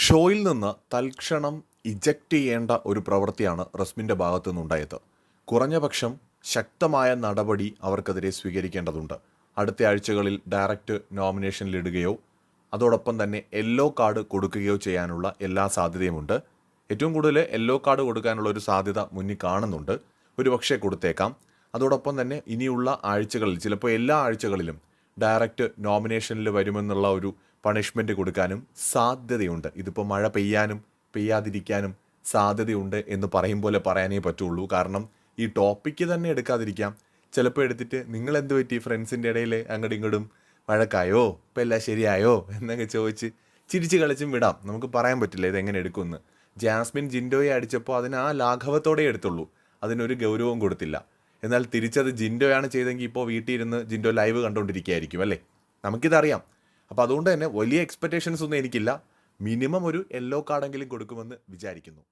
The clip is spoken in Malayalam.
ഷോയിൽ നിന്ന് തൽക്ഷണം ഇജക്റ്റ് ചെയ്യേണ്ട ഒരു പ്രവൃത്തിയാണ് റസ്മിന്റെ ഭാഗത്തു നിന്നുണ്ടായത്. കുറഞ്ഞ പക്ഷം ശക്തമായ നടപടി അവർക്കെതിരെ സ്വീകരിക്കേണ്ടതുണ്ട്. അടുത്ത ആഴ്ചകളിൽ ഡയറക്റ്റ് നോമിനേഷനിലിടുകയോ അതോടൊപ്പം തന്നെ യെല്ലോ കാർഡ് കൊടുക്കുകയോ ചെയ്യാനുള്ള എല്ലാ സാധ്യതയുമുണ്ട്. ഏറ്റവും കൂടുതൽ യെല്ലോ കാർഡ് കൊടുക്കാനുള്ള ഒരു സാധ്യത മുന്നിൽ കാണുന്നുണ്ട്. ഒരു പക്ഷേ കൊടുത്തേക്കാം. അതോടൊപ്പം തന്നെ ഇനിയുള്ള ആഴ്ചകളിൽ ചിലപ്പോൾ എല്ലാ ആഴ്ചകളിലും ഡയറക്റ്റ് നോമിനേഷനിൽ വരുമെന്നുള്ള ഒരു പണിഷ്മെന്റ് കൊടുക്കാനും സാധ്യതയുണ്ട്. ഇതിപ്പോൾ മഴ പെയ്യാനും പെയ്യാതിരിക്കാനും സാധ്യതയുണ്ട് എന്ന് പറയും പോലെ പറയാനേ പറ്റുള്ളൂ. കാരണം ഈ ടോപ്പിക്ക് തന്നെ എടുക്കാതിരിക്കാം. ചിലപ്പോൾ എടുത്തിട്ട് നിങ്ങൾ എന്ത് പറ്റി? ഫ്രണ്ട്സിന്റെ ഇടയിൽ അങ്ങോട്ടും ഇങ്ങോട്ടും വഴക്കായോ? ഇപ്പം എല്ലാം ശരിയായോ? എന്നൊക്കെ ചോദിച്ച് ചിരിച്ച് കളിച്ചും വിടാം. നമുക്ക് പറയാൻ പറ്റില്ല ഇത് എങ്ങനെ എടുക്കുമെന്ന്. ജാസ്മിൻ ജിൻഡോയെ അടിച്ചപ്പോൾ അതിന് ആ ലാഘവത്തോടെ എടുത്തുള്ളൂ. അതിനൊരു ഗൗരവം കൊടുത്തില്ല. എന്നാൽ തിരിച്ചത് ജിൻഡോയാണ് ചെയ്തെങ്കിൽ ഇപ്പോൾ വീട്ടിൽ ഇരുന്ന് ജിൻഡോ ലൈവ് കണ്ടുകൊണ്ടിരിക്കുകയായിരിക്കും അല്ലേ? നമുക്കിതറിയാം. അപ്പോൾ അതുകൊണ്ട് തന്നെ വലിയ എക്സ്പെക്റ്റേഷൻസ് ഒന്നും എനിക്കില്ല. മിനിമം ഒരു യെല്ലോ കാർഡെങ്കിലും കൊടുക്കുമെന്ന് വിചാരിക്കുന്നു.